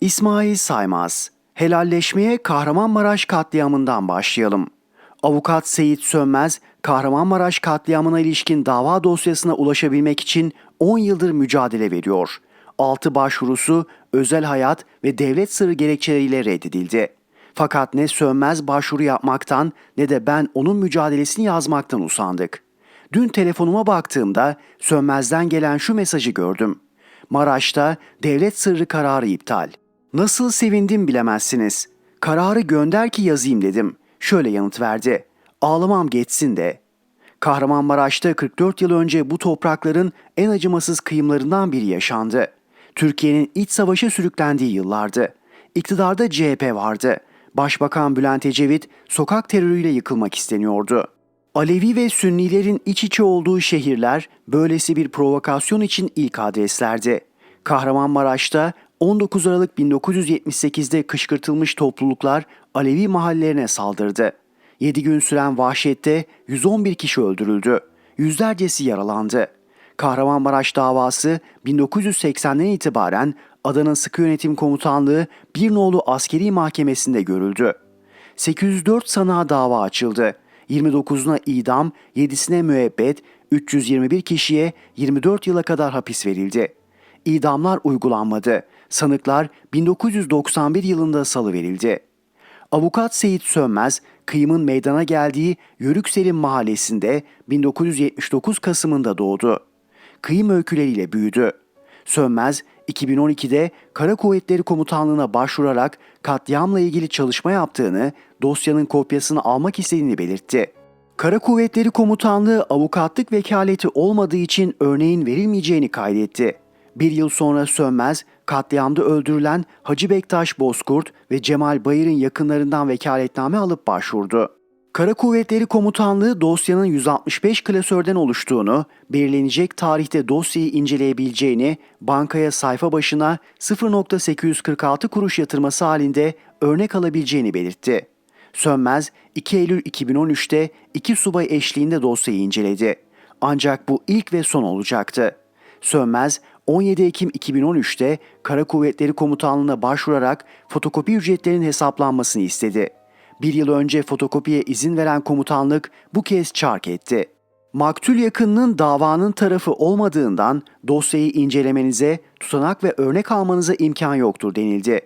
İsmail Saymaz Helalleşmeye Kahramanmaraş katliamından başlayalım. Avukat Seyit Sönmez, Kahramanmaraş katliamına ilişkin dava dosyasına ulaşabilmek için 10 yıldır mücadele veriyor. 6 başvurusu özel hayat ve devlet sırrı gerekçeleriyle reddedildi. Fakat ne Sönmez başvuru yapmaktan ne de ben onun mücadelesini yazmaktan usandık. Dün telefonuma baktığımda Sönmez'den gelen şu mesajı gördüm. Maraş'ta devlet sırrı kararı iptal. Nasıl sevindim bilemezsiniz. Kararı gönder ki yazayım dedim. Şöyle yanıt verdi. Ağlamam geçsin de. Kahramanmaraş'ta 44 yıl önce bu toprakların en acımasız kıyımlarından biri yaşandı. Türkiye'nin iç savaşa sürüklendiği yıllardı. İktidarda CHP vardı. Başbakan Bülent Ecevit sokak terörüyle yıkılmak isteniyordu. Alevi ve Sünnilerin iç içe olduğu şehirler böylesi bir provokasyon için ilk adreslerdi. Kahramanmaraş'ta 19 Aralık 1978'de kışkırtılmış topluluklar Alevi mahallelerine saldırdı. 7 gün süren vahşette 111 kişi öldürüldü. Yüzlercesi yaralandı. Kahramanmaraş davası 1980'den itibaren Adana Sıkı Yönetim Komutanlığı bir nolu askeri mahkemesinde görüldü. 804 sanığa dava açıldı. 29'una idam, 7'sine müebbet, 321 kişiye 24 yıla kadar hapis verildi. İdamlar uygulanmadı. Sanıklar 1991 yılında salıverildi. Avukat Seyit Sönmez, kıyımın meydana geldiği Yörük Selim mahallesinde 1979 Kasım'ında doğdu. Kıyım öyküleriyle büyüdü. Sönmez, 2012'de Kara Kuvvetleri Komutanlığı'na başvurarak katliamla ilgili çalışma yaptığını, dosyanın kopyasını almak istediğini belirtti. Kara Kuvvetleri Komutanlığı avukatlık vekaleti olmadığı için örneğin verilmeyeceğini kaydetti. Bir yıl sonra Sönmez, katliamda öldürülen Hacı Bektaş Bozkurt ve Cemal Bayır'ın yakınlarından vekaletname alıp başvurdu. Kara Kuvvetleri Komutanlığı dosyanın 165 klasörden oluştuğunu, belirlenecek tarihte dosyayı inceleyebileceğini, bankaya sayfa başına 0.846 kuruş yatırması halinde örnek alabileceğini belirtti. Sönmez 2 Eylül 2013'te iki subay eşliğinde dosyayı inceledi. Ancak bu ilk ve son olacaktı. Sönmez 17 Ekim 2013'te Kara Kuvvetleri Komutanlığı'na başvurarak fotokopi ücretlerinin hesaplanmasını istedi. Bir yıl önce fotokopiye izin veren komutanlık bu kez çark etti. Maktul yakınının davanın tarafı olmadığından dosyayı incelemenize, tutanak ve örnek almanıza imkan yoktur denildi.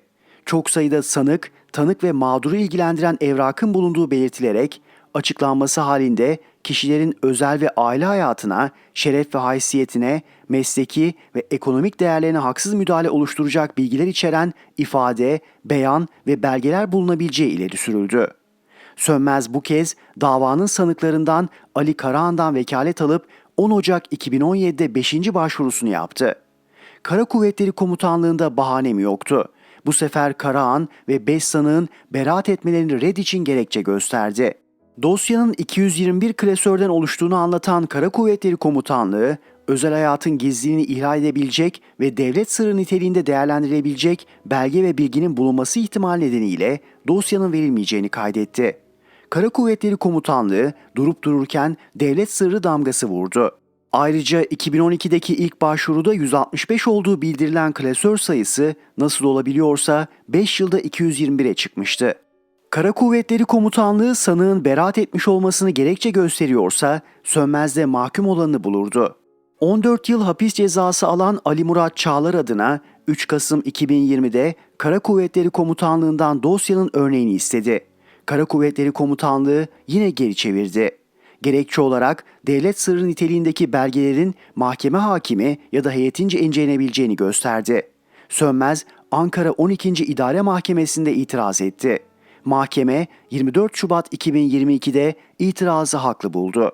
Çok sayıda sanık, tanık ve mağduru ilgilendiren evrakın bulunduğu belirtilerek açıklanması halinde kişilerin özel ve aile hayatına, şeref ve haysiyetine, mesleki ve ekonomik değerlerine haksız müdahale oluşturacak bilgiler içeren ifade, beyan ve belgeler bulunabileceği ileri sürüldü. Sönmez bu kez davanın sanıklarından Ali Karahan'dan vekalet alıp 10 Ocak 2017'de 5. başvurusunu yaptı. Kara Kuvvetleri Komutanlığı'nda bahanem yoktu. Bu sefer Karahan ve 5 sanığın beraat etmelerini red için gerekçe gösterdi. Dosyanın 221 klasörden oluştuğunu anlatan Kara Kuvvetleri Komutanlığı, özel hayatın gizliliğini ihlal edebilecek ve devlet sırrı niteliğinde değerlendirilebilecek belge ve bilginin bulunması ihtimali nedeniyle dosyanın verilmeyeceğini kaydetti. Kara Kuvvetleri Komutanlığı durup dururken devlet sırrı damgası vurdu. Ayrıca 2012'deki ilk başvuruda 165 olduğu bildirilen klasör sayısı nasıl olabiliyorsa 5 yılda 221'e çıkmıştı. Kara Kuvvetleri Komutanlığı sanığın beraat etmiş olmasını gerekçe gösteriyorsa Sönmez'de mahkum olanı bulurdu. 14 yıl hapis cezası alan Ali Murat Çağlar adına 3 Kasım 2020'de Kara Kuvvetleri Komutanlığı'ndan dosyanın örneğini istedi. Kara Kuvvetleri Komutanlığı yine geri çevirdi. Gerekçe olarak devlet sırrı niteliğindeki belgelerin mahkeme hakimi ya da heyetince incelenebileceğini gösterdi. Sönmez, Ankara 12. İdare Mahkemesi'nde itiraz etti. Mahkeme 24 Şubat 2022'de itirazı haklı buldu.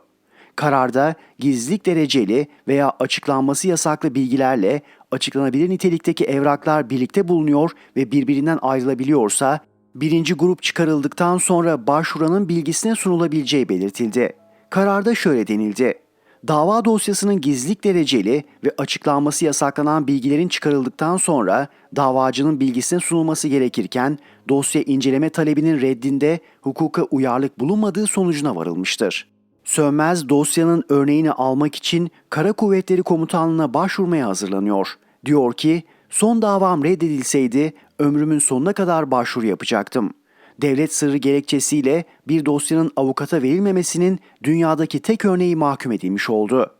Kararda gizlilik dereceli veya açıklanması yasaklı bilgilerle açıklanabilir nitelikteki evraklar birlikte bulunuyor ve birbirinden ayrılabiliyorsa birinci grup çıkarıldıktan sonra başvuranın bilgisine sunulabileceği belirtildi. Kararda şöyle denildi. Dava dosyasının gizlilik dereceli ve açıklanması yasaklanan bilgilerin çıkarıldıktan sonra davacının bilgisine sunulması gerekirken dosya inceleme talebinin reddinde hukuka uyarlık bulunmadığı sonucuna varılmıştır. Sönmez dosyanın örneğini almak için Kara Kuvvetleri Komutanlığı'na başvurmaya hazırlanıyor. Diyor ki, Son davam reddedilseydi ömrümün sonuna kadar başvuru yapacaktım. Devlet sırrı gerekçesiyle bir dosyanın avukata verilmemesinin dünyadaki tek örneği mahkum edilmiş oldu.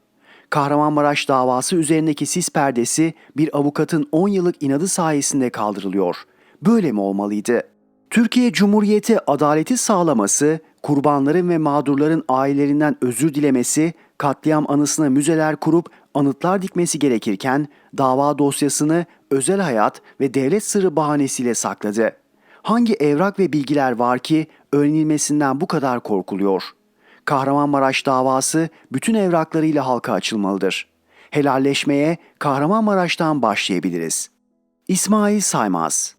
Kahramanmaraş davası üzerindeki sis perdesi bir avukatın 10 yıllık inadı sayesinde kaldırılıyor. Böyle mi olmalıydı? Türkiye Cumhuriyeti adaleti sağlaması, kurbanların ve mağdurların ailelerinden özür dilemesi, katliam anısına müzeler kurup anıtlar dikmesi gerekirken dava dosyasını özel hayat ve devlet sırrı bahanesiyle sakladı. Hangi evrak ve bilgiler var ki öğrenilmesinden bu kadar korkuluyor? Kahramanmaraş davası bütün evraklarıyla halka açılmalıdır. Helalleşmeye Kahramanmaraş'tan başlayabiliriz. İsmail Saymaz